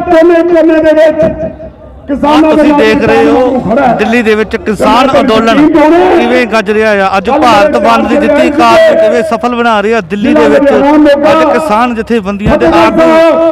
ਕੋਨੇ ਕੋਨੇ ਦੇ ਵਿੱਚ ਕਿਸਾਨਾਂ ਦੇ ਤੁਸੀਂ ਦੇਖ ਰਹੇ ਹੋ। ਦਿੱਲੀ ਦੇ ਵਿੱਚ ਕਿਸਾਨ ਅੰਦੋਲਨ ਕਿਵੇਂ ਗੱਜ ਰਿਹਾ ਆ? ਅੱਜ ਭਾਰਤ ਬੰਦ ਦੀ ਦਿੱਤੀ ਕਾਰ ਨੂੰ ਕਿਵੇਂ ਸਫਲ ਬਣਾ ਰਿਹਾ ਦਿੱਲੀ ਦੇ ਵਿੱਚ? ਅੱਜ ਕਿਸਾਨ ਜਥੇਬੰਦੀਆਂ ਦੇ ਆਗੂ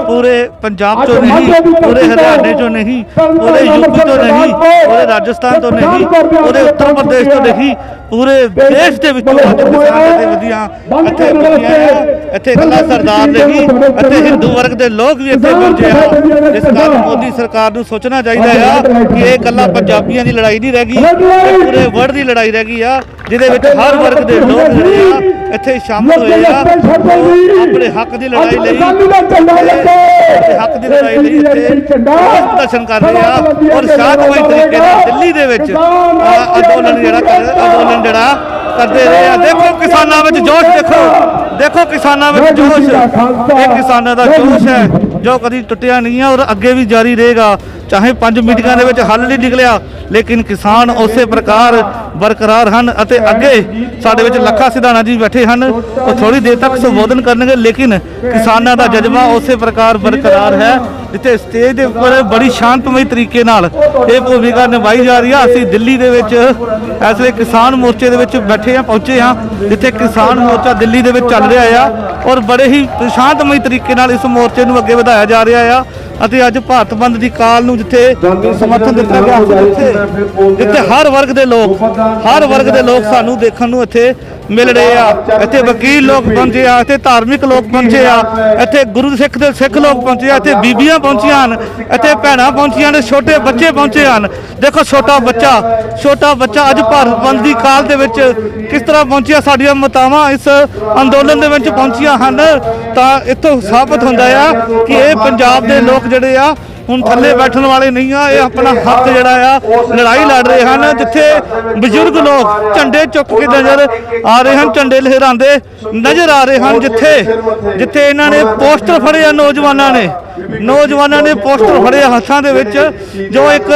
ਪੂਰੇ ਪੰਜਾਬ ਚੋਂ ਨਹੀਂ ਪੂਰੇ ਹਰਿਆਣੇ ਚੋਂ ਨਹੀਂ ਪੂਰੇ ਯੂਪੀ ਤੋਂ ਨਹੀਂ ਪੂਰੇ ਰਾਜਸਥਾਨ ਤੋਂ ਨਹੀਂ ਪੂਰੇ ਉੱਤਰ ਪ੍ਰਦੇਸ਼ ਤੋਂ ਨਹੀਂ ਪੂਰੇ ਦੇਸ਼ ਦੇ ਵਿੱਚੋਂ ਅੱਜ ਕਿਸਾਨ ਜਥੇਬੰਦੀਆਂ ਇੱਥੇ ਪਹੁੰਚੀਆਂ ਇੱਥੇ ਇਕੱਲਾ ਸਰਦਾਰ ਨਹੀਂ ਇੱਥੇ ਹਿੰਦੂ ਵਰਗ ਦੇ ਲੋਕ ਵੀ ਇੱਥੇ ਪਹੁੰਚੇ ਆ। ਜਿਸ ਕਾਰਨ ਮੋਦੀ ਸਰਕਾਰ ਨੂੰ ਸੋਚਣਾ ਚਾਹੀਦਾ ਆ ਕਿ ਇਹ ਇਕੱਲਾ ਪੰਜਾਬੀਆਂ ਦੀ ਲੜਾਈ ਨਹੀਂ ਰਹਿ ਗਈ ਇਹ ਪੂਰੇ ਵਰਲਡ ਦੀ ਲੜਾਈ ਰਹਿ ਗਈ ਆ ਜਿਹਦੇ ਵਿੱਚ ਹਰ ਵਰਗ ਦੇ ਲੋਕ ਜਿਹੜੇ ਆ ਇੱਥੇ ਸ਼ਾਮਲ ਹੋਏ ਆ ਆਪਣੇ ਹੱਕ ਦੀ ਲੜਾਈ ਲਈ ਹੱਕ ਦੀ ਲੜਾਈ ਲਈ ਇੱਥੇ ਰੋਸ ਪ੍ਰਦਰਸ਼ਨ ਕਰ ਰਹੇ ਆ। ਔਰ ਸ਼ਾਂਤਮਈ ਤਰੀਕੇ ਨਾਲ ਦਿੱਲੀ ਦੇ ਵਿੱਚ ਅੰਦੋਲਨ ਜਿਹੜਾ ਕਰ ਅੰਦੋਲਨ ਜਿਹੜਾ ਕਰਦੇ ਰਹੇ ਆ। ਦੇਖੋ ਕਿਸਾਨਾਂ ਵਿੱਚ ਜੋਸ਼ ਦੇਖੋ। ਦੇਖੋ ਕਿਸਾਨਾਂ ਵਿੱਚ ਜੋਸ਼। ਇਹ ਕਿਸਾਨਾਂ ਦਾ ਜੋਸ਼ ਹੈ। ਜੋ ਕਦੀ ਟੁੱਟਿਆ ਨਹੀਂ ਹੈ ਔਰ ਅੱਗੇ ਵੀ ਜਾਰੀ ਰਹੇਗਾ, ਚਾਹੇ ਪੰਜ ਮੀਟਿੰਗਾਂ ਦੇ ਵਿੱਚ ਹੱਲ ਨਹੀਂ ਨਿਕਲਿਆ, ਲੇਕਿਨ ਕਿਸਾਨ ਉਸੇ ਪ੍ਰਕਾਰ ਬਰਕਰਾਰ ਹਨ ਅਤੇ ਅੱਗੇ ਸਾਡੇ ਵਿੱਚ ਲੱਖਾ ਸਿਧਾਣਾ ਜੀ ਬੈਠੇ ਹਨ। ਉਹ ਥੋੜੀ ਦੇਰ ਤੱਕ ਸੰਬੋਧਨ ਕਰਨਗੇ ਲੇਕਿਨ ਕਿਸਾਨਾਂ ਦਾ ਜਜ਼ਬਾ ਉਸੇ ਪ੍ਰਕਾਰ ਬਰਕਰਾਰ ਹੈ। ਜਿੱਥੇ ਸਟੇਜ ਦੇ ਉੱਪਰ ਬੜੀ ਸ਼ਾਂਤਮਈ ਤਰੀਕੇ ਨਾਲ ਇਹ ਭੂਮਿਕਾ ਨਿਭਾਈ ਜਾ ਰਹੀ ਆ। ਅਸੀਂ ਦਿੱਲੀ ਦੇ ਵਿੱਚ ਇਸ ਵੇਲੇ ਕਿਸਾਨ ਮੋਰਚੇ ਦੇ ਵਿੱਚ ਬੈਠੇ ਆ ਪਹੁੰਚੇ ਆ ਜਿੱਥੇ ਕਿਸਾਨ ਮੋਰਚਾ ਦਿੱਲੀ ਦੇ ਵਿੱਚ ਚੱਲ ਰਿਹਾ ਆ। ਔਰ ਬੜੇ ਹੀ ਸ਼ਾਂਤਮਈ ਤਰੀਕੇ ਨਾਲ ਇਸ ਮੋਰਚੇ ਨੂੰ ਅੱਗੇ ਵਧਾਇਆ ਜਾ ਰਿਹਾ ਆ। ਅਤੇ ਅੱਜ ਭਾਰਤ ਬੰਦ ਦੀ ਕਾਲ ਨੂੰ ਜਿੱਥੇ ਸਮਰਥਨ ਦਿੱਤਾ ਗਿਆ ਜਿੱਥੇ ਜਿੱਥੇ ਹਰ ਵਰਗ ਦੇ ਲੋਕ ਹਰ ਵਰਗ ਦੇ ਲੋਕ ਸਾਨੂੰ ਦੇਖਣ ਨੂੰ ਇੱਥੇ ਮਿਲ ਰਹੇ ਆ। ਇੱਥੇ ਵਕੀਲ ਲੋਕ ਪਹੁੰਚੇ ਆ ਇੱਥੇ ਧਾਰਮਿਕ ਲੋਕ ਪਹੁੰਚੇ ਆ। ਇੱਥੇ ਗੁਰੂ ਸਿੱਖ ਦੇ ਸਿੱਖ ਲੋਕ ਪਹੁੰਚੇ ਆ ਇੱਥੇ ਬੀਬੀਆਂ ਪਹੁੰਚੀਆਂ ਹਨ। ਇੱਥੇ ਭੈਣਾਂ ਪਹੁੰਚੀਆਂ ਨੇ ਛੋਟੇ ਬੱਚੇ ਪਹੁੰਚੇ ਹਨ। ਦੇਖੋ ਛੋਟਾ ਬੱਚਾ ਛੋਟਾ ਬੱਚਾ ਅੱਜ ਭਾਰਤ ਬੰਦ ਦੀ ਕਾਲ ਦੇ ਵਿੱਚ ਕਿਸ ਤਰ੍ਹਾਂ ਪਹੁੰਚਿਆ? ਸਾਡੀਆਂ ਮਾਤਾਵਾਂ ਇਸ ਅੰਦੋਲਨ ਦੇ ਵਿੱਚ ਪਹੁੰਚੀਆਂ ਹਨ। ਤਾਂ ਇੱਥੋਂ ਸਾਬਤ ਹੁੰਦਾ ਆ ਕਿ ਇਹ ਪੰਜਾਬ ਦੇ ਲੋਕ ਜਿਹੜੇ ਆ ਹੁਣ ਥੱਲੇ ਬੈਠਣ ਵਾਲੇ ਨਹੀਂ ਆ ਇਹ ਆਪਣਾ ਹੱਕ ਜਿਹੜਾ ਆ ਲੜਾਈ ਲੜ ਰਹੇ ਹਨ ਜਿੱਥੇ ਬਜ਼ੁਰਗ ਲੋਕ ਝੰਡੇ ਚੁੱਕ ਕੇ ਨਜ਼ਰ ਆ ਰਹੇ ਹਨ ਝੰਡੇ ਲਹਿਰਾਉਂਦੇ ਨਜ਼ਰ ਆ ਰਹੇ ਹਨ ਜਿੱਥੇ ਜਿੱਥੇ ਇਹਨਾਂ ਨੇ ਪੋਸਟਰ ਫੜੇ ਆ ਨੌਜਵਾਨਾਂ ਨੇ। ਨੌਜਵਾਨਾਂ ਨੇ ਪੋਸਟਰ ਫੜੇ ਹੱਥਾਂ ਦੇ ਵਿੱਚ ਜੋ ਇੱਕ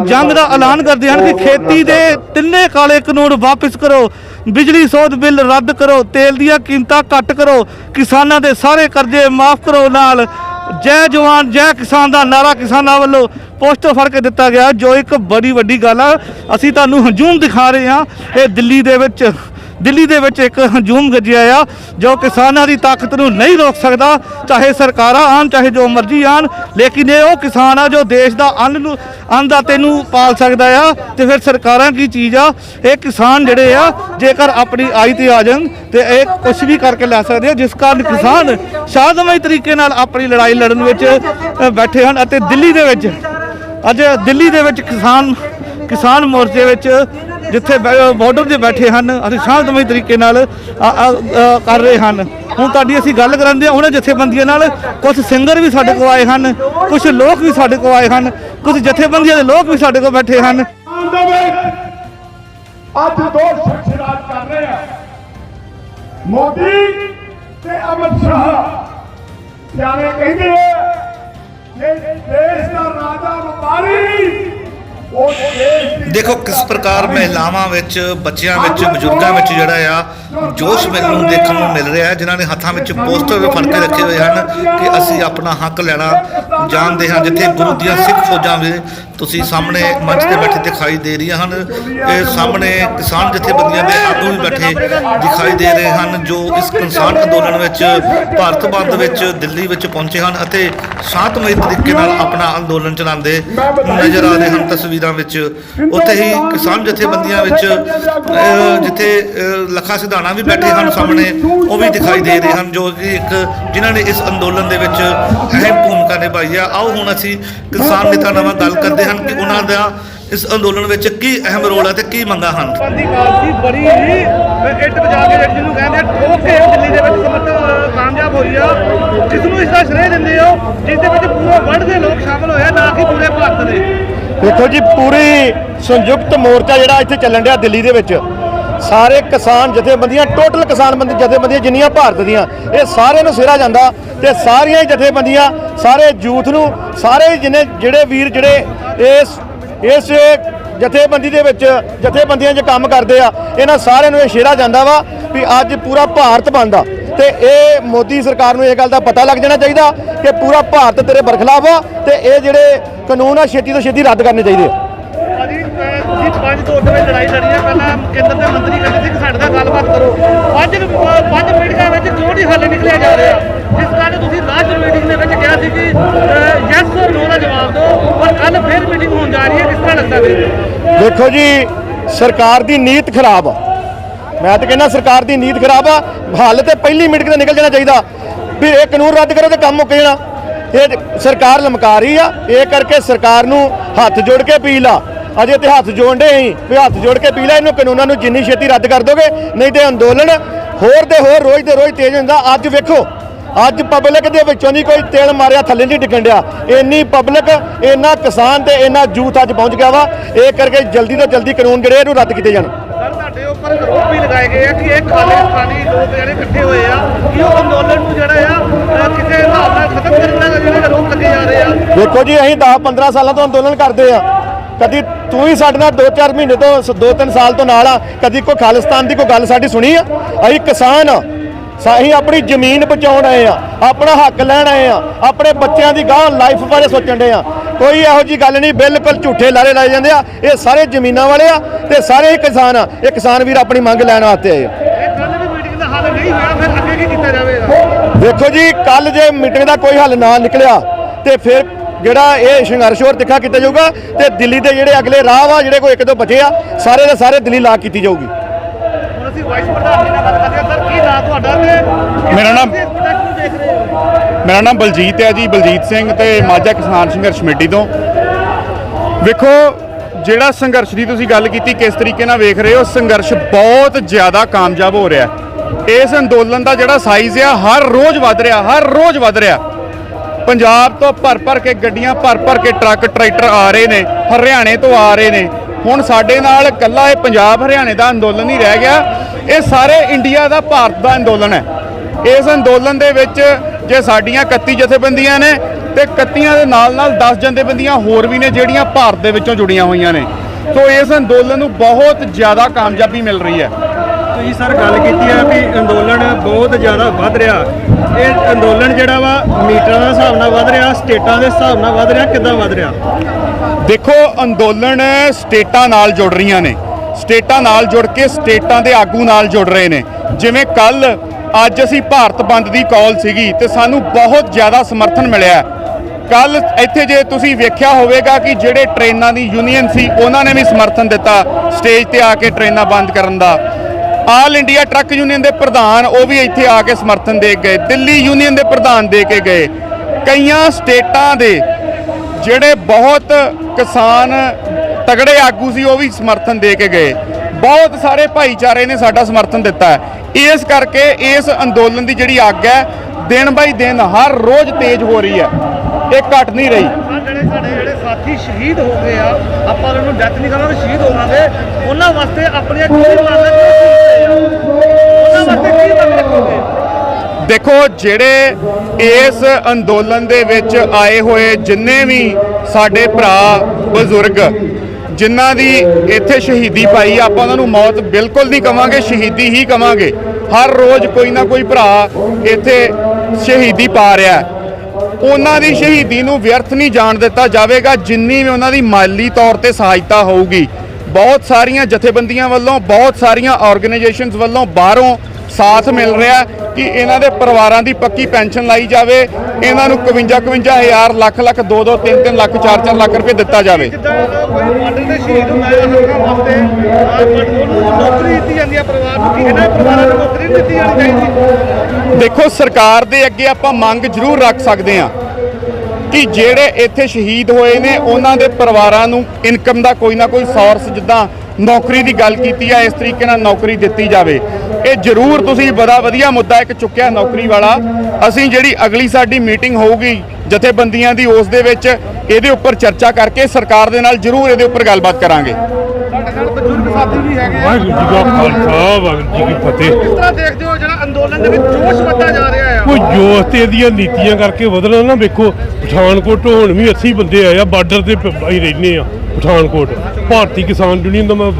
ਜੰਗ ਦਾ ਐਲਾਨ ਕਰਦੇ ਹਨ ਕਿ ਖੇਤੀ ਦੇ ਤਿੰਨੇ ਕਾਲੇ ਕਾਨੂੰਨ ਵਾਪਸ ਕਰੋ ਬਿਜਲੀ ਸੋਧ ਬਿੱਲ ਰੱਦ ਕਰੋ ਤੇਲ ਦੀਆਂ ਕੀਮਤਾਂ ਘੱਟ ਕਰੋ ਕਿਸਾਨਾਂ ਦੇ ਸਾਰੇ ਕਰਜ਼ੇ ਮਾਫ ਕਰੋ ਨਾਲ ਜੈ ਜਵਾਨ, ਜੈ ਕਿਸਾਨ ਦਾ ਨਾਰਾ ਕਿਸਾਨਾਂ ਵੱਲੋਂ ਪੋਸਟਰ ਫੜ ਕੇ ਦਿੱਤਾ ਗਿਆ, ਜੋ ਇੱਕ ਬੜੀ ਵੱਡੀ ਗੱਲ ਆ। ਅਸੀਂ ਤੁਹਾਨੂੰ ਹਜੂਮ ਦਿਖਾ ਰਹੇ ਹਾਂ, ਇਹ ਦਿੱਲੀ ਦੇ ਵਿੱਚ ਦਿੱਲੀ ਦੇ ਵਿੱਚ ਇੱਕ ਹਜੂਮ ਗੱਜਿਆ ਆ, ਜੋ ਕਿਸਾਨਾਂ ਦੀ ਤਾਕਤ ਨੂੰ ਨਹੀਂ ਰੋਕ ਸਕਦਾ, ਚਾਹੇ ਸਰਕਾਰਾਂ ਆਣ, ਚਾਹੇ ਜੋ ਮਰਜ਼ੀ ਆਣ, ਲੇਕਿਨ ਇਹ ਉਹ ਕਿਸਾਨ ਆ ਜੋ ਦੇਸ਼ ਦਾ ਅੰਨ ਨੂੰ ਅੰਨਦਾਤੇ ਨੂੰ ਪਾਲ ਸਕਦਾ ਆ, ਤੇ ਫਿਰ ਸਰਕਾਰਾਂ ਕੀ ਚੀਜ਼ ਆ? ਇਹ ਕਿਸਾਨ ਜਿਹੜੇ ਆ, ਜੇਕਰ ਆਪਣੀ ਆਈ ਤੇ ਆ ਜਾਣ, ਤੇ ਇਹ ਕੁਝ ਵੀ ਕਰਕੇ ਲੈ ਸਕਦੇ ਆ, ਜਿਸ ਕਾਰਨ ਕਿਸਾਨ ਸ਼ਾਂਤਮਈ ਤਰੀਕੇ ਨਾਲ ਆਪਣੀ ਲੜਾਈ ਲੜਨ ਵਿੱਚ ਬੈਠੇ ਹਨ ਅਤੇ ਦਿੱਲੀ ਦੇ ਵਿੱਚ, ਅੱਜ ਦਿੱਲੀ ਦੇ ਵਿੱਚ ਕਿਸਾਨ ਕਿਸਾਨ ਮੋਰਚੇ ਵਿੱਚ ਜਿੱਥੇ ਬਾਰਡਰ ਤੇ ਬੈਠੇ ਹਨ, ਅਸੀਂ ਸ਼ਾਂਤਮਈ ਤਰੀਕੇ ਨਾਲ ਕਰ ਰਹੇ ਹਨ। ਹੁਣ ਤੁਹਾਡੀ ਅਸੀਂ ਗੱਲ ਕਰਨ ਦੇ ਉਹਨਾਂ ਜਥੇਬੰਦੀਆਂ ਨਾਲ ਕੁਝ ਸਿੰਗਰ ਵੀ ਸਾਡੇ ਕੋਲ ਆਏ ਹਨ ਕੁਝ ਲੋਕ ਵੀ ਸਾਡੇ ਕੋਲ ਆਏ ਹਨ ਕੁਝ ਜਥੇਬੰਦੀਆਂ ਦੇ ਲੋਕ ਵੀ ਸਾਡੇ ਕੋਲ ਬੈਠੇ ਹਨ। ਅੱਜ ਦੋ ਸ਼ਖਸ ਕਰ ਰਹੇ ਆ। ਮੋਦੀ ਤੇ ਅਮਿਤ ਸ਼ਾਹ। ਸਿਆਣੇ ਕਹਿੰਦੇ ਆ ਦੇਸ਼ ਦਾ ਰਾਜਾ ਵਪਾਰੀ ਦੇਖੋ, ਕਿਸ ਪ੍ਰਕਾਰ ਮਹਿਲਾਵਾਂ ਵਿੱਚ, ਬੱਚਿਆਂ ਵਿੱਚ, ਬਜ਼ੁਰਗਾਂ ਵਿੱਚ ਜਿਹੜਾ ਆ, ਜੋਸ਼ ਮੈਨੂੰ ਦੇਖਣ ਨੂੰ ਮਿਲ ਰਿਹਾ ਹੈ, ਜਿਨ੍ਹਾਂ ਨੇ ਹੱਥਾਂ ਵਿੱਚ ਪੋਸਟਰ ਵੀ ਫੜ ਕੇ ਰੱਖੇ ਹੋਏ ਹਨ ਕਿ ਅਸੀਂ ਆਪਣਾ ਹੱਕ ਲੈਣਾ ਜਾਣਦੇ ਹਾਂ, ਜਿੱਥੇ ਗੁਰੂ ਦੀਆਂ ਸਿੱਖ ਫੌਜਾਂ ਵੀ ਤੁਸੀਂ ਸਾਹਮਣੇ ਮੰਚ ਤੇ ਬੈਠੇ ਦਿਖਾਈ ਦੇ ਰਹੀਆਂ ਹਨ ਇਹ ਸਾਹਮਣੇ ਕਿਸਾਨ ਜਥੇਬੰਦੀਆਂ ਦੇ ਆਗੂ ਵੀ ਬੈਠੇ ਦਿਖਾਈ ਦੇ ਰਹੇ ਹਨ ਜੋ ਇਸ ਕਿਸਾਨ ਅੰਦੋਲਨ ਵਿੱਚ ਭਾਰਤ ਬੰਦ ਵਿੱਚ ਦਿੱਲੀ ਵਿੱਚ ਪਹੁੰਚੇ ਹਨ ਅਤੇ ਸ਼ਾਂਤਮਈ ਤਰੀਕੇ ਨਾਲ ਆਪਣਾ ਅੰਦੋਲਨ ਚਲਾਉਂਦੇ ਨਜ਼ਰ ਆ ਰਹੇ ਹਨ ਤਸਵੀਰਾਂ ਵਿੱਚ। ਉੱਥੇ ਹੀ ਕਿਸਾਨ ਜਥੇਬੰਦੀਆਂ ਵਿੱਚ ਜਿੱਥੇ ਅਹ, ਲੱਖਾ ਸਿਧਾਣਾ ਵੀ ਬੈਠੇ ਹਨ ਸਾਹਮਣੇ ਉਹ ਵੀ ਦਿਖਾਈ ਦੇ ਰਹੇ ਹਨ ਜੋ ਕਿ ਇੱਕ ਜਿਨ੍ਹਾਂ ਨੇ ਇਸ ਅੰਦੋਲਨ ਦੇ ਵਿੱਚ ਅਹਿਮ ਭੂਮਿਕਾ ਨਿਭਾਈ ਆ। ਆਓ ਹੁਣ ਅਸੀਂ ਕਿਸਾਨ ਨੇਤਾ ਨਾਲ ਗੱਲ ਕਰਦੇ ਹਨ ਕਿ ਉਹਨਾਂ ਦਾ ਇਸ ਅੰਦੋਲਨ ਵਿੱਚ ਕੀ ਅਹਿਮ ਰੋਲ ਹੈ ਤੇ ਕੀ ਮੰਗਾਂ ਹਨ? ਬੰਦੀ ਕਾਲ ਸੀ ਬੜੀ ਹੀ ਇੱਟ ਵਜਾ ਕੇ ਰੇਟ ਜਿਹਨੂੰ ਕਹਿੰਦੇ ਆ, ਠੋਕ ਕੇ ਦਿੱਲੀ ਦੇ ਵਿੱਚ ਸਮਰਥਨ ਕਾਮਯਾਬ ਹੋਈ ਆ। ਕਿਸ ਨੂੰ ਇਸ ਦਾ ਸ਼੍ਰੇ ਦਿੰਦੇ ਹੋ ਜਿਸ ਦੇ ਵਿੱਚ ਪੂਰੇ ਵਰਲਡ ਦੇ ਲੋਕ ਸ਼ਾਮਲ ਹੋਏ ਆ, ਨਾ ਕਿ ਪੂਰੇ ਭਾਰਤ ਦੇ। ਦੇਖੋ ਜੀ ਪੂਰੀ ਸੰਯੁਕਤ ਮੋਰਚਾ ਜਿਹੜਾ ਇੱਥੇ ਚੱਲਣ ਡਿਆ ਦਿੱਲੀ ਦੇ ਵਿੱਚ ਸਾਰੇ ਕਿਸਾਨ ਜਥੇਬੰਦੀਆਂ ਟੋਟਲ ਕਿਸਾਨ ਬੰਦੀ ਜਥੇਬੰਦੀਆਂ ਜਿੰਨੀਆਂ ਭਾਰਤ ਦੀਆਂ ਇਹ ਸਾਰਿਆਂ ਨੂੰ ਸਿਰਾ ਜਾਂਦਾ ਤੇ ਸਾਰੀਆਂ ਹੀ ਜਥੇਬੰਦੀਆਂ ਸਾਰੇ ਯੂਥ ਨੂੰ ਸਾਰੇ ਹੀ ਜਿੰਨੇ ਜਿਹੜੇ ਵੀਰ ਜਿਹੜੇ ਇਸ ਇਸ ਜਥੇਬੰਦੀ ਦੇ ਵਿੱਚ, ਜਥੇਬੰਦੀਆਂ 'ਚ ਕੰਮ ਕਰਦੇ ਆ, ਇਹਨਾਂ ਸਾਰਿਆਂ ਨੂੰ ਇਹ ਸ਼ੇਰਾ ਜਾਂਦਾ ਵਾ ਵੀ ਅੱਜ ਪੂਰਾ ਭਾਰਤ ਬੰਦ ਆ। ਤੇ ਇਹ ਮੋਦੀ ਸਰਕਾਰ ਨੂੰ ਇਹ ਗੱਲ ਦਾ ਪਤਾ ਲੱਗ ਜਾਣਾ ਚਾਹੀਦਾ ਕਿ ਪੂਰਾ ਭਾਰਤ ਤੇਰੇ ਬਰਖਲਾਫ ਆ ਤੇ ਇਹ ਜਿਹੜੇ ਕਾਨੂੰਨ ਆ, ਛੇਤੀ ਤੋਂ ਛੇਤੀ ਰੱਦ ਕਰਨੇ ਚਾਹੀਦੇ ਆ। ਜੀ ਪੰਜ ਤੋਂ ਉੱਤੇ ਲੜਾਈ ਲੜੀ ਹੈ ਪਹਿਲਾਂ ਕੇਂਦਰ ਦੇ ਮੰਤਰੀ ਕਹਿੰਦੇ ਸੀ ਕਿ ਸਾਡੇ ਨਾਲ ਗੱਲਬਾਤ ਕਰੋ। ਪੰਜ ਪੰਜ ਮੀਟਿੰਗਾਂ ਵਿੱਚ ਕਿਉਂ ਨਹੀਂ ਹੱਲ ਨਿਕਲਿਆ ਜਾ ਰਿਹਾ। ਜਿਸ ਕਾਰਨ ਤੁਸੀਂ ਲਾਸਟ ਮੀਟਿੰਗ ਦੇ ਵਿੱਚ ਕਿਹਾ ਸੀ ਕਿ ਯੈਸ ਔਰ ਨੋ ਦਾ ਜਵਾਬ ਦਿਓ, ਪਰ ਕੱਲ ਫਿਰ ਮੀਟਿੰਗ ਹੋਣ ਜਾ ਰਹੀ ਹੈ, ਕਿਸ ਤਰ੍ਹਾਂ ਲੱਗਦਾ ਵੀ ਦੇਖੋ ਜੀ, ਸਰਕਾਰ ਦੀ ਨੀਤ ਖਰਾਬ ਆ। ਮੈਂ ਤਾਂ ਕਹਿੰਦਾ ਸਰਕਾਰ ਦੀ ਨੀਤ ਖਰਾਬ ਆ, ਹੱਲ ਤੇ ਪਹਿਲੀ ਮੀਟਿੰਗ ਤੇ ਨਿਕਲ ਜਾਣਾ ਚਾਹੀਦਾ। ਵੀ ਇਹ ਕਾਨੂੰਨ ਰੱਦ ਕਰੋ ਤੇ ਕੰਮ ਮੁੱਕ ਜਾਣਾ। ਇਹ ਸਰਕਾਰ ਲਮਕਾ ਰਹੀ ਆ, ਇਹ ਕਰਕੇ ਸਰਕਾਰ ਨੂੰ ਹੱਥ ਜੋੜ ਕੇ ਅਪੀਲ ਆ। ਅਜੇ ਤੇ ਹੱਥ ਜੋੜਦੇ ਹੀ ਵੀ ਹੱਥ ਜੋੜ ਕੇ ਅਪੀਲ ਆ, ਇਹਨੂੰ ਕਾਨੂੰਨਾਂ ਨੂੰ ਜਿੰਨੀ ਛੇਤੀ ਰੱਦ ਕਰ ਦੋਗੇ, ਨਹੀਂ ਤੇ ਅੰਦੋਲਨ ਹੋਰ ਦੇ ਹੋਰ, ਰੋਜ਼ ਦੇ ਰੋਜ਼ ਤੇਜ਼ ਹੁੰਦਾ। ਅੱਜ ਵੇਖੋ ਅੱਜ ਪਬਲਿਕ ਦੇ ਵਿੱਚੋਂ ਦੀ ਕੋਈ ਤੇਲ ਮਾਰਿਆ ਥੱਲੇ ਨਹੀਂ ਡਿੱਗਣ ਡਿਆ। ਇੰਨੀ ਪਬਲਿਕ ਇੰਨਾ ਕਿਸਾਨ ਤੇ ਇੰਨਾ ਯੂਥ ਅੱਜ ਪਹੁੰਚ ਗਿਆ ਵਾ। ਇਹ ਕਰਕੇ ਜਲਦੀ ਤੋਂ ਜਲਦੀ ਕਾਨੂੰਨ ਜਿਹੜੇ ਇਹਨੂੰ ਰੱਦ ਕੀਤੇ ਜਾਣ। ਸਰ ਤੁਹਾਡੇ ਉੱਪਰ ਆਰੋਪ ਵੀ ਲਗਾਏ ਗਏ ਆ ਕਿ ਇਹ ਖਾਲਿਸਤਾਨੀ ਲੋਕ ਜਿਹੜੇ ਇਕੱਠੇ ਹੋਏ ਆ ਕਿ ਉਹ ਅੰਦੋਲਨ ਨੂੰ ਜਿਹੜਾ ਆ ਕਿਸੇ ਹਿਸਾਬ ਨਾਲ ਖਤਮ ਕਰਨ ਦਾ ਜਿਹੜੇ ਆਰੋਪ ਲੱਗੇ ਜਾ ਰਹੇ ਆ। ਦੇਖੋ ਜੀ ਅਸੀਂ 10 15 ਸਾਲਾਂ ਤੋਂ ਅੰਦੋਲਨ ਕਰਦੇ ਆ। ਕਦੀ ਤੂੰ ਹੀ ਸਾਡੇ ਨਾਲ 2-4 ਮਹੀਨੇ ਤੋਂ 2-3 ਸਾਲ ਤੋਂ ਨਾਲ ਆ। ਕਦੀ ਕੋਈ ਖਾਲਿਸਤਾਨ ਦੀ ਕੋਈ ਗੱਲ ਸਾਡੀ ਸੁਣੀ ਆ? ਅਸੀਂ ਕਿਸਾਨ ਆ। ਸਾ- ਅਸੀਂ ਆਪਣੀ ਜ਼ਮੀਨ ਬਚਾਉਣ ਆਏ ਆ ਆਪਣਾ ਹੱਕ ਲੈਣ ਆਏ ਆ ਆਪਣੇ ਬੱਚਿਆਂ ਦੀ ਗਾਂ ਲਾਈਫ ਬਾਰੇ ਸੋਚਣ ਦੇ ਆ ਕੋਈ ਇਹੋ ਜੀ ਗੱਲ ਨਹੀਂ ਬਿਲਕੁਲ ਝੂਠੇ ਲਾਰੇ ਲਾਏ ਜਾਂਦੇ ਆ ਇਹ ਸਾਰੇ ਜ਼ਮੀਨਾਂ ਵਾਲੇ ਆ ਤੇ ਸਾਰੇ ਹੀ ਕਿਸਾਨ ਆ। ਇਹ ਕਿਸਾਨ ਵੀਰ ਆਪਣੀ ਮੰਗ ਲੈਣ ਵਾਸਤੇ ਆਏ ਆ। ਦੇਖੋ ਜੀ ਕੱਲ ਜੇ ਮੀਟਿੰਗ ਦਾ ਕੋਈ ਹੱਲ ਨਾ ਨਿਕਲਿਆ ਤੇ ਫਿਰ ਜਿਹੜਾ ਇਹ ਸੰਘਰਸ਼ ਹੋਰ ਤਿੱਖਾ ਕੀਤਾ ਜਾਊਗਾ ਤੇ ਦਿੱਲੀ ਦੇ ਜਿਹੜੇ ਅਗਲੇ ਰਾਹ ਵਾ ਜਿਹੜੇ ਕੋਈ ਇੱਕ ਦੋ ਬਚੇ ਆ ਸਾਰੇ ਦੇ ਸਾਰੇ ਦਿੱਲੀ ਲਾ ਕੀਤੀ ਜਾਊਗੀ। ਹੁਣ ਅਸੀਂ ਵਾਈਸ ਪ੍ਰਧਾਨ ਜੀ ਨਾਲ ਗੱਲ ਕਰਦੇ ਹਾਂ ਨਾਂ ਤੁਹਾਡਾ ਤੇ ਮੇਰਾ ਨਾਮ- ਹੋ? ਮੇਰਾ ਨਾਮ ਬਲਜੀਤ ਹੈ ਜੀ ਬਲਜੀਤ ਸਿੰਘ ਤੇ ਮਾਝਾ ਕਿਸਾਨ ਸੰਘਰਸ਼ ਕਮੇਟੀ ਤੋਂ। ਵੇਖੋ ਜਿਹੜਾ ਸੰਘਰਸ਼ ਦੀ ਤੁਸੀਂ ਗੱਲ ਕੀਤੀ ਕਿਸ ਤਰੀਕੇ ਨਾਲ ਵੇਖ ਰਹੇ ਹੋ ਸੰਘਰਸ਼ ਬਹੁਤ ਜ਼ਿਆਦਾ ਕਾਮਯਾਬ ਹੋ ਰਿਹਾ ਹੈ। ਇਸ ਅੰਦੋਲਨ ਦਾ ਜਿਹੜਾ ਸਾਈਜ਼ ਆ ਹਰ ਰੋਜ਼ ਵੱਧ ਰਿਹਾ ਹਰ ਰੋਜ਼ ਵੱਧ ਰਿਹਾ। ਪੰਜਾਬ ਤੋਂ ਭਰ ਭਰ ਕੇ ਗੱਡੀਆਂ ਭਰ ਭਰ ਕੇ ਟਰੱਕ ਟਰੈਕਟਰ ਆ ਰਹੇ ਨੇ ਹਰਿਆਣੇ ਤੋਂ ਆ ਰਹੇ ਨੇ। ਹੁਣ ਸਾਡੇ ਨਾਲ ਇਕੱਲਾ ਇਹ ਪੰਜਾਬ ਹਰਿਆਣੇ ਦਾ ਅੰਦੋਲਨ ਨਹੀਂ ਰਹਿ ਗਿਆ। ਇਹ ਸਾਰੇ ਇੰਡੀਆ ਦਾ ਭਾਰਤ ਦਾ ਅੰਦੋਲਨ ਹੈ। ਇਸ ਅੰਦੋਲਨ ਦੇ ਵਿੱਚ ਜੇ ਸਾਡੀਆਂ 31 ਜਥੇਬੰਦੀਆਂ ਨੇ ਤੇ 31 ਦੇ ਨਾਲ ਨਾਲ 10 ਜਥੇਬੰਦੀਆਂ ਹੋਰ ਵੀ ਨੇ ਜਿਹੜੀਆਂ ਭਾਰਤ ਦੇ ਵਿੱਚੋਂ ਜੁੜੀਆਂ ਹੋਈਆਂ ਨੇ। ਸੋ ਇਸ ਅੰਦੋਲਨ ਨੂੰ ਬਹੁਤ ਜ਼ਿਆਦਾ ਕਾਮਯਾਬੀ ਮਿਲ ਰਹੀ ਹੈ। ਤੁਸੀਂ ਸਰ ਗੱਲ ਕੀਤੀ ਆ ਵੀ ਅੰਦੋਲਨ ਬਹੁਤ ਜ਼ਿਆਦਾ ਵੱਧ ਰਿਹਾ। ਇਹ ਅੰਦੋਲਨ ਜਿਹੜਾ ਵਾ ਮੀਟਰਾਂ ਦੇ ਹਿਸਾਬ ਨਾਲ ਵੱਧ ਰਿਹਾ ਸਟੇਟਾਂ ਦੇ ਹਿਸਾਬ ਨਾਲ ਵੱਧ ਰਿਹਾ ਕਿੱਦਾਂ ਵੱਧ ਰਿਹਾ? ਦੇਖੋ ਅੰਦੋਲਨ ਸਟੇਟਾਂ ਨਾਲ ਜੁੜ ਰਹੀਆਂ ਨੇ। ਸਟੇਟਾਂ ਨਾਲ ਜੁੜ ਕੇ ਸਟੇਟਾਂ ਦੇ ਆਗੂ ਨਾਲ ਜੁੜ ਰਹੇ ਨੇ। ਜਿਵੇਂ ਕੱਲ ਅੱਜ ਅਸੀਂ ਭਾਰਤ ਬੰਦ ਦੀ ਕਾਲ ਸੀਗੀ ਤੇ ਸਾਨੂੰ ਬਹੁਤ ਜ਼ਿਆਦਾ ਸਮਰਥਨ ਮਿਲਿਆ ਕੱਲ ਇੱਥੇ ਜੇ ਤੁਸੀਂ ਵੇਖਿਆ ਹੋਵੇਗਾ ਕਿ ਜਿਹੜੇ ਟ੍ਰੇਨਾਂ ਦੀ ਯੂਨੀਅਨ ਸੀ, ਉਹਨਾਂ ਨੇ ਵੀ ਸਮਰਥਨ ਦਿੱਤਾ ਸਟੇਜ ਤੇ ਆ ਕੇ ਟ੍ਰੇਨਾਂ ਬੰਦ ਕਰਨ ਦਾ। ਆਲ ਇੰਡੀਆ ਟਰੱਕ ਯੂਨੀਅਨ ਦੇ ਪ੍ਰਧਾਨ ਉਹ ਵੀ ਇੱਥੇ ਆ ਕੇ ਸਮਰਥਨ ਦੇ ਗਏ। ਦਿੱਲੀ ਯੂਨੀਅਨ ਦੇ ਪ੍ਰਧਾਨ ਦੇ ਕੇ ਗਏ। ਕਈਆਂ ਸਟੇਟਾਂ ਦੇ ਜਿਹੜੇ ਬਹੁਤ ਕਿਸਾਨ ਤਗੜੇ ਆਗੂ ਸੀ ਉਹ ਵੀ ਸਮਰਥਨ ਦੇ ਕੇ ਗਏ। ਬਹੁਤ ਸਾਰੇ ਭਾਈਚਾਰੇ ਨੇ ਸਾਡਾ ਸਮਰਥਨ ਦਿੱਤਾ ਹੈ। ਇਸ ਕਰਕੇ ਇਸ ਅੰਦੋਲਨ ਦੀ ਜਿਹੜੀ ਅੱਗ ਹੈ ਦਿਨ ਬਾਈ ਦਿਨ ਹਰ ਰੋਜ਼ ਤੇਜ਼ ਹੋ ਰਹੀ ਹੈ। ਇਹ ਘਟ ਨਹੀਂ ਰਹੀ। ਆਹ ਜਿਹੜੇ ਸਾਡੇ ਜਿਹੜੇ ਸਾਥੀ ਸ਼ਹੀਦ ਹੋ ਗਏ ਆ ਆਪਾਂ ਉਹਨਾਂ ਨੂੰ ਡੈਥ ਨਹੀਂ ਕਰਾਂਗੇ ਸ਼ਹੀਦ ਹੋਵਾਂਗੇ। ਉਹਨਾਂ ਵਾਸਤੇ ਆਪਣੀਆਂ ਕੀ ਮਾਰਨਾ ਉਹਨਾਂ ਵਾਸਤੇ ਕੀ ਮੰਗ ਰੱਖੋਗੇ ਦੇਖੋ ਜਿਹੜੇ ਇਸ ਅੰਦੋਲਨ ਦੇ ਵਿੱਚ ਆਏ ਹੋਏ ਜਿੰਨੇ ਵੀ ਸਾਡੇ ਭਰਾ ਬਜ਼ੁਰਗ ਜਿਨ੍ਹਾਂ ਦੀ ਇੱਥੇ ਸ਼ਹੀਦੀ ਪਾਈ, ਆਪਾਂ ਉਹਨਾਂ ਨੂੰ ਮੌਤ ਬਿਲਕੁਲ ਨਹੀਂ ਕਵਾਂਗੇ, ਸ਼ਹੀਦੀ ਹੀ ਕਵਾਂਗੇ। ਹਰ ਰੋਜ਼ ਕੋਈ ਨਾ ਕੋਈ ਭਰਾ ਇੱਥੇ ਸ਼ਹੀਦੀ ਪਾ ਰਿਹਾ ਉਹਨਾਂ ਦੀ ਸ਼ਹੀਦੀ ਨੂੰ ਵਿਅਰਥ ਨਹੀਂ ਜਾਣ ਦਿੱਤਾ ਜਾਵੇਗਾ, ਜਿੰਨੀ ਵੀ ਉਹਨਾਂ ਦੀ ਮਾਲੀ ਤੌਰ ਤੇ ਸਹਾਇਤਾ ਹੋਊਗੀ। ਬਹੁਤ ਸਾਰੀਆਂ ਜਥੇਬੰਦੀਆਂ ਵੱਲੋਂ, ਬਹੁਤ ਸਾਰੀਆਂ ਆਰਗੇਨਾਈਜੇਸ਼ਨਸ ਵੱਲੋਂ ਬਾਹਰੋਂ ਸਾਥ ਮਿਲ ਰਿਹਾ ਕਿ ਇਹਨਾਂ ਦੇ ਪਰਿਵਾਰਾਂ ਦੀ ਪੱਕੀ ਪੈਨਸ਼ਨ ਲਾਈ ਜਾਵੇ ਇਹਨਾਂ ਨੂੰ 51 51 ਹਜ਼ਾਰ ਲੱਖ ਲੱਖ 2 2 3 3 ਲੱਖ 4 4 ਲੱਖ ਰੁਪਏ ਦਿੱਤਾ ਜਾਵੇ। ਜਿੱਦਾਂ ਕੋਈ ਬਾਰਡਰ ਤੇ ਸ਼ਹੀਦ ਹੁੰਦਾ ਹੈ ਹੱਕਾਂ ਵਾਸਤੇ ਆਹ ਉਹਨੂੰ ਨੌਕਰੀ ਦਿੱਤੀ ਜਾਂਦੀ ਹੈ ਪਰਿਵਾਰ ਨੂੰ ਕੀ ਇਹਨਾਂ ਪਰਿਵਾਰਾਂ ਨੂੰ ਨੌਕਰੀ ਨਹੀਂ ਦਿੱਤੀ ਜਾਣੀ ਚਾਹੀਦੀ? ਦੇਖੋ ਸਰਕਾਰ ਦੇ ਅੱਗੇ ਆਪਾਂ ਮੰਗ ਜ਼ਰੂਰ ਰੱਖ ਸਕਦੇ ਹਾਂ ਕਿ ਜਿਹੜੇ ਇੱਥੇ ਸ਼ਹੀਦ ਹੋਏ ਨੇ ਉਹਨਾਂ ਦੇ ਪਰਿਵਾਰਾਂ ਨੂੰ ਇਨਕਮ ਦਾ ਕੋਈ ਨਾ ਕੋਈ ਸੋਰਸ ਜਿੱਦਾਂ ਨੌਕਰੀ ਦੀ ਗੱਲ ਕੀਤੀ ਆ ਇਸ ਤਰੀਕੇ ਨਾਲ ਨੌਕਰੀ ਦਿੱਤੀ ਜਾਵੇ। ਇਹ ਜ਼ਰੂਰ ਤੁਸੀਂ ਬੜਾ ਵਧੀਆ ਮੁੱਦਾ ਇੱਕ ਚੁੱਕਿਆ ਨੌਕਰੀ ਵਾਲਾ। ਅਸੀਂ ਜਿਹੜੀ ਅਗਲੀ ਸਾਡੀ ਮੀਟਿੰਗ ਹੋਊਗੀ ਜਥੇਬੰਦੀਆਂ ਦੀ ਉਸ ਦੇ ਵਿੱਚ ਇਹਦੇ ਉੱਪਰ ਚਰਚਾ ਕਰਕੇ ਸਰਕਾਰ ਦੇ ਨਾਲ ਜ਼ਰੂਰ ਇਹਦੇ ਉੱਪਰ ਗੱਲਬਾਤ ਕਰਾਂਗੇ। ਸਾਡੇ ਨਾਲ ਬਜ਼ੁਰਗ ਸਾਥੀ ਵੀ ਹੈਗੇ ਆ। ਵਾਹਿਗੁਰੂ ਜੀ ਕਾ ਖਾਲਸਾ ਵਾਹਿਗੁਰੂ ਜੀ ਕੀ ਫਤਿਹ। ਕਿਸ ਤਰ੍ਹਾਂ ਦੇਖਦੇ ਹੋ ਜਿਹੜਾ ਅੰਦੋਲਨ ਦੇ ਵਿੱਚ ਜੋਸ਼ ਵੱਧਦਾ ਜਾ ਰਿਹਾ ਆ ਕੋਈ ਜੋਸ਼ ਤੇ ਇਹਦੀਆਂ ਨੀਤੀਆਂ ਕਰਕੇ ਵਧਣਾ ਨਾ ਵੇਖੋ, ਪਠਾਨਕੋਟ ਹੁਣ ਵੀ 80 ਬੰਦੇ ਆਏ ਆ, ਬਾਰਡਰ ਤੇ ਪ- ਰਹਿੰਦੇ ਆ ਪਠਾਨਕੋਟ। ਭਾਰਤੀ ਕਿਸਾਨ ਯੂਨੀਅਨ ਦਾ ਮੈਂ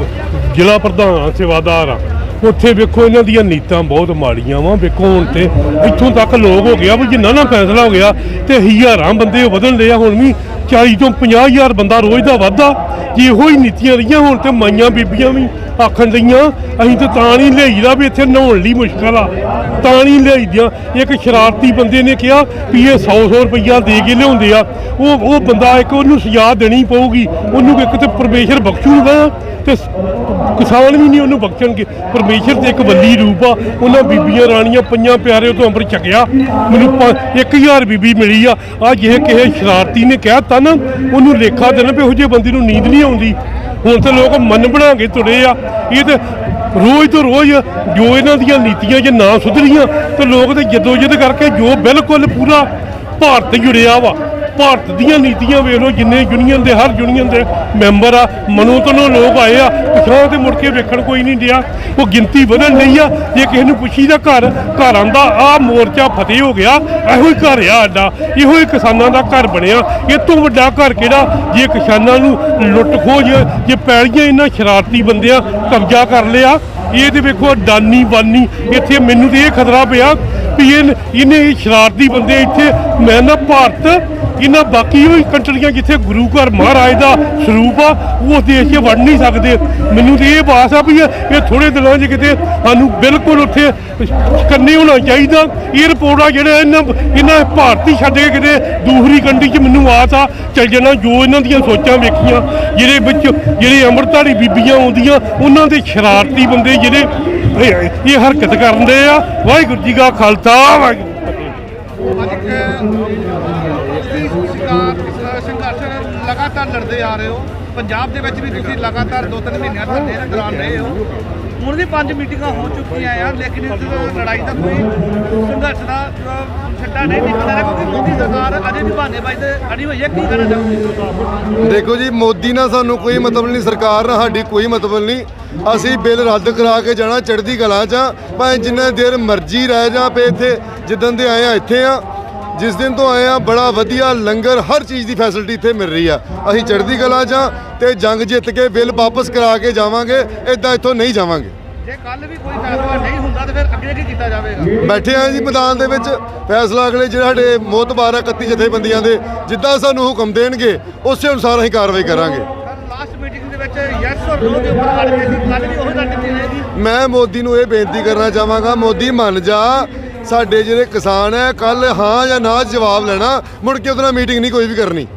ਜ਼ਿਲ੍ਹਾ ਪ੍ਰਧਾਨ ਸੇਵਾਦਾਰ ਆ। ਉੱਥੇ ਵੇਖੋ ਇਹਨਾਂ ਦੀਆਂ ਨੀਤਾਂ ਬਹੁਤ ਮਾੜੀਆਂ ਵਾ, ਵੇਖੋ ਹੁਣ ਤੇ ਇੱਥੋਂ ਤੱਕ ਲੋਕ ਹੋ ਗਿਆ ਵੀ ਜਿੰਨਾ ਨਾ ਫੈਸਲਾ ਹੋ ਗਿਆ ਤੇ ਹਜ਼ਾਰਾਂ ਬੰਦੇ ਵਧਣ ਲਿਆ ਹੁਣ ਵੀ 40 ਤੋਂ 50 ਹਜ਼ਾਰ ਬੰਦਾ ਰੋਜ਼ ਦਾ ਵਾਧਾ। ਜੇ ਇਹੋ ਹੀ ਨੀਤੀਆਂ ਰਹੀਆਂ, ਹੁਣ ਤੇ ਮਾਈਆਂ ਬੀਬੀਆਂ ਵੀ ਆਖਣ ਲਈਆਂ ਅਸੀਂ ਤਾਂ ਤਾਂ ਨਹੀਂ ਲਿਆਈਦਾ ਵੀ ਇੱਥੇ ਨਹਾਉਣ ਲਈ ਮੁਸ਼ਕਲ ਆ। ਤਾਂ ਨਹੀਂ ਲਿਆਈਦੀਆਂ। ਇੱਕ ਸ਼ਰਾਰਤੀ ਬੰਦੇ ਨੇ ਕਿਹਾ ਵੀ ਇਹ 100 100 ਰੁਪਈਆ ਦੇ ਕੇ ਲਿਆਉਂਦੇ ਆ। ਉਹ ਉਹ ਬੰਦਾ ਇੱਕ ਉਹਨੂੰ ਸਜ਼ਾ ਦੇਣੀ ਪਊਗੀ। ਉਹਨੂੰ ਇੱਕ ਤੇ ਪਰਮੇਸ਼ਰ ਬਖਸ਼ੂਗਾ ਤੇ ਕਿਸਾਨ ਵੀ ਨਹੀਂ ਉਹਨੂੰ ਬਖਸ਼ਣਗੇ। ਪਰਮੇਸ਼ਰ ਤੇ ਇੱਕ ਵੱਲੀ ਰੂਪ ਆ। ਉਹਨਾਂ ਬੀਬੀਆਂ ਰਾਣੀਆਂ ਪੰਜਾਂ ਪਿਆਰੇ ਤੋਂ ਅੰਮ੍ਰਿਤ ਛਕਿਆ। ਮੈਨੂੰ 1000 ਬੀਬੀ ਮਿਲੀ ਆ। ਆ ਜੇ ਕਿਸੇ ਸ਼ਰਾਰਤੀ ਨੇ ਕਹਿਤਾ ਨਾ, ਉਹਨੂੰ ਲੇਖਾ ਦੇਣਾ ਵੀ ਇਹੋ ਜਿਹੇ ਬੰਦੇ ਨੂੰ ਨੀਂਦ ਨਹੀਂ ਆਉਂਦੀ। ਹੁਣ ਤੇ ਲੋਕ ਮਨ ਬਣਾ ਕੇ ਤੁਰੇ ਆ। ਇਹ ਤੇ ਰੋਜ਼ ਤੋਂ ਰੋਜ਼ ਜੋ ਇਹਨਾਂ ਦੀਆਂ ਨੀਤੀਆਂ ਜੇ ਨਾ ਸੁਧਰੀਆਂ, ਤੇ ਲੋਕ ਤੇ ਜਦੋ ਜਦ ਕਰਕੇ ਜੋ ਬਿਲਕੁਲ ਪੂਰਾ ਭਾਰਤ ਜੁੜਿਆ ਵਾ। ਭਾਰਤ ਦੀਆਂ ਨੀਤੀਆਂ ਵੇਖ ਲਓ, ਜਿੰਨੇ ਯੂਨੀਅਨ ਦੇ, ਹਰ ਯੂਨੀਅਨ ਦੇ ਮੈਂਬਰ ਆ ਮਨੋ ਤਨੋਂ ਲੋਕ ਆਏ ਆ ਪਿਛੋਂ ਤੇ ਮੁੜ ਕੇ ਵੇਖਣ ਕੋਈ ਨਹੀਂ ਡਿਆ। ਉਹ ਗਿਣਤੀ ਵਧਣ ਨਹੀਂ ਆ, ਜੇ ਕਿਸੇ ਨੂੰ ਪੁੱਛੀ ਪੁੱਛੀਦਾ ਘਰ ਘਰ ਆਂਦਾ, ਆ ਮੋਰਚਾ ਫਤਿਹ ਹੋ ਗਿਆ, ਇਹੋ ਹੀ ਘਰ ਆ ਅੱਡਾ ਇਹੋ ਹੀ ਕਿਸਾਨਾਂ ਦਾ ਘਰ ਬਣਿਆ। ਇਹ ਤੋਂ ਵੱਡਾ ਘਰ ਕਿਹੜਾ? ਜੇ ਕਿਸਾਨਾਂ ਨੂੰ ਲੁੱਟ ਖੋਜ ਜੇ ਪੈਲੀਆਂ ਇਹਨਾਂ ਸ਼ਰਾਰਤੀ ਬੰਦਿਆਂ ਕਬਜ਼ਾ ਕਰ ਲਿਆ ਇਹ ਤੇ ਵੇਖੋ ਡਾਨੀ ਬਾਨੀ, ਇੱਥੇ ਮੈਨੂੰ ਤੇ ਇਹ ਖਤਰਾ ਪਿਆ ਵੀ ਇਹ ਇਹਨੇ ਇਹ ਸ਼ਰਾਰਤੀ ਬੰਦੇ ਇੱਥੇ, ਮੈਂ ਨਾ ਭਾਰਤ, ਇਹਨਾਂ ਬਾਕੀ ਹੋਈ ਕੰਟਰੀਆਂ ਜਿੱਥੇ ਗੁਰੂ ਘਰ ਮਹਾਰਾਜ ਦਾ ਸਰੂਪ ਆ, ਉਹ ਦੇਸ਼ 'ਚ ਵੜ ਨਹੀਂ ਸਕਦੇ। ਮੈਨੂੰ ਤੇ ਇਹ ਬਾਸ ਆ ਵੀ ਇਹ ਇਹ ਥੋੜੇ ਦਿਨਾਂ 'ਚ ਕਿਤੇ ਸਾਨੂੰ ਬਿਲਕੁਲ ਉੱਥੇ ਕੰਨੇ ਹੋਣਾ ਚਾਹੀਦਾ। ਇਹ ਆ ਜਿਹੜੇ ਇਹਨਾਂ ਇਹਨਾਂ ਭਾਰਤੀ ਛੱਡ ਕੇ ਕਿਤੇ ਦੂਸਰੀ ਕੰਟਰੀ 'ਚ ਮੈਨੂੰ ਆਸ ਆ, ਚੱਲ ਜਾਣਾ, ਜੋ ਇਹਨਾਂ ਦੀਆਂ ਸੋਚਾਂ ਵੇਖੀਆਂ, ਜਿਹੜੇ ਵਿੱਚ, ਜਿਹੜੇ ਅੰਮ੍ਰਿਤਧਾਰੀ ਬੀਬੀਆਂ ਆਉਂਦੀਆਂ, ਉਹਨਾਂ ਦੇ ਸ਼ਰਾਰਤੀ ਬੰਦੇ ਜਿਹੜੇ ਇਹ- ਇਹ ਹਰਕਤ ਕਰਦੇ ਆ। ਵਾਹਿਗੁਰੂ ਜੀ ਕਾ ਖਾਲਸਾ ਵਾਹਿਗੁਰੂ ਜੀ ਕੀ ਫਤਿਹ। ਸੰਘਰਸ਼ ਲਗਾਤਾਰ ਲੜਦੇ ਆ ਰਹੇ ਹੋ। ਪੰਜਾਬ ਦੇ ਵਿੱਚ ਵੀ ਤੁਸੀਂ ਲਗਾਤਾਰ ਦੋ ਤਿੰਨ ਮਹੀਨਿਆਂ ਤੋਂ ਦੇ ਦੌਰਾਨ ਰਹੇ ਹੋ। ਹੁਣ ਵੀ ਪੰਜ ਮੀਟਿੰਗਾਂ ਹੋ ਚੁੱਕੀਆਂ ਆ ਲੇਕਿਨ ਇਸ ਲੜਾਈ ਦਾ ਕੋਈ ਸੰਘਰਸ਼ ਦਾ ਅ, ਛੱਡਾ ਨਹੀਂ ਨਿਕਲਦਾ ਰਿਹਾ ਕਿਉਂਕਿ ਮੋਦੀ ਸਰਕਾਰ ਅਜੇ ਤੇ ਅੜੀ ਹੋਈ ਹੈ, ਕੀ ਕਹਿਣਾ ਚਾਹੋਗੇ? ਦੇਖੋ ਜੀ, ਮੋਦੀ ਨਾਲ ਸਾਨੂੰ ਕੋਈ ਮਤਲਬ ਨਹੀਂ, ਸਰਕਾਰ ਨਾਲ ਸਾਡੀ ਕੋਈ ਮਤਲਬ ਨਹੀਂ। ਅਸੀਂ ਬਿੱਲ ਰੱਦ ਕਰਾ ਕੇ ਜਾਣਾ, ਚੜ੍ਹਦੀ ਕਲਾ ਚ ਆ। ਭਾਵੇਂ ਜਿੰਨਾ ਦੇਰ ਮਰਜ਼ੀ ਰਹਿ ਜਾ ਪਏ ਇੱਥੇ ਜਿੱਦਣ ਦੇ ਆਏ ਆ, ਇੱਥੇ ਆ। ਜਿਸ ਦਿਨ ਤੋਂ ਆਏ ਆ, ਬੜਾ ਵਧੀਆ ਲੰਗਰ, ਹਰ ਚੀਜ਼ ਦੀ ਫੈਸਿਲਿਟੀ ਇੱਥੇ ਮਿਲ ਰਹੀ ਆ। ਅਸੀਂ ਚੜ੍ਹਦੀ ਕਲਾ ਚ ਆ ਤੇ ਜੰਗ ਜਿੱਤ ਕੇ ਬਿੱਲ ਵਾਪਸ ਕਰਾ ਕੇ ਜਾਵਾਂਗੇ ਇਦਾਂ ਇੱਥੋਂ ਨਹੀਂ ਜਾਵਾਂਗੇ। ਜੇ ਕੱਲ ਵੀ ਕੋਈ ਫੈਸਲਾ ਨਹੀਂ ਹੁੰਦਾ ਤੇ ਫਿਰ ਅੱਗੇ ਕੀ ਕੀਤਾ ਜਾਵੇਗਾ? ਬੈਠੇ ਆ ਜੀ ਮੈਦਾਨ ਦੇ ਵਿੱਚ। ਫੈਸਲਾ ਅਗਲੇ ਜਿਹੜੇ ਸਾਡੇ ਮੋਤਬਾਰ ਆ 31 ਜਥੇਬੰਦੀਆਂ ਦੇ ਜਿੱਦਾਂ ਸਾਨੂੰ ਹੁਕਮ ਦੇਣਗੇ ਉਸੇ ਅਨੁਸਾਰ ਅਸੀਂ ਕਾਰਵਾਈ ਕਰਾਂਗੇ। ਲਾਸਟ ਮੀਟਿੰਗ ਦੇ ਵਿੱਚ ਯੈਸ ਔਰ ਨੋ ਦੇ ਉੱਪਰ ਅੜ ਕੇ ਸੀ। ਕੱਲ ਵੀ ਉਹੀ ਗੱਲ ਕੀਤੀ ਜਾਏਗੀ। ਮੈਂ ਮੋਦੀ ਨੂੰ ਇਹ ਬੇਨਤੀ ਕਰਨਾ ਚਾਹਾਂਗਾ ਮੋਦੀ ਮੰਨ ਜਾ ਸਾਡੇ ਜਿਹੜੇ ਕਿਸਾਨ ਹੈ ਕੱਲ ਹਾਂ ਜਾਂ ਨਾ ਜਵਾਬ ਲੈਣਾ ਮੁੜ ਕੇ ਉਹਦੇ ਨਾਲ ਮੀਟਿੰਗ ਨਹੀਂ ਕੋਈ ਵੀ ਕਰਨੀ।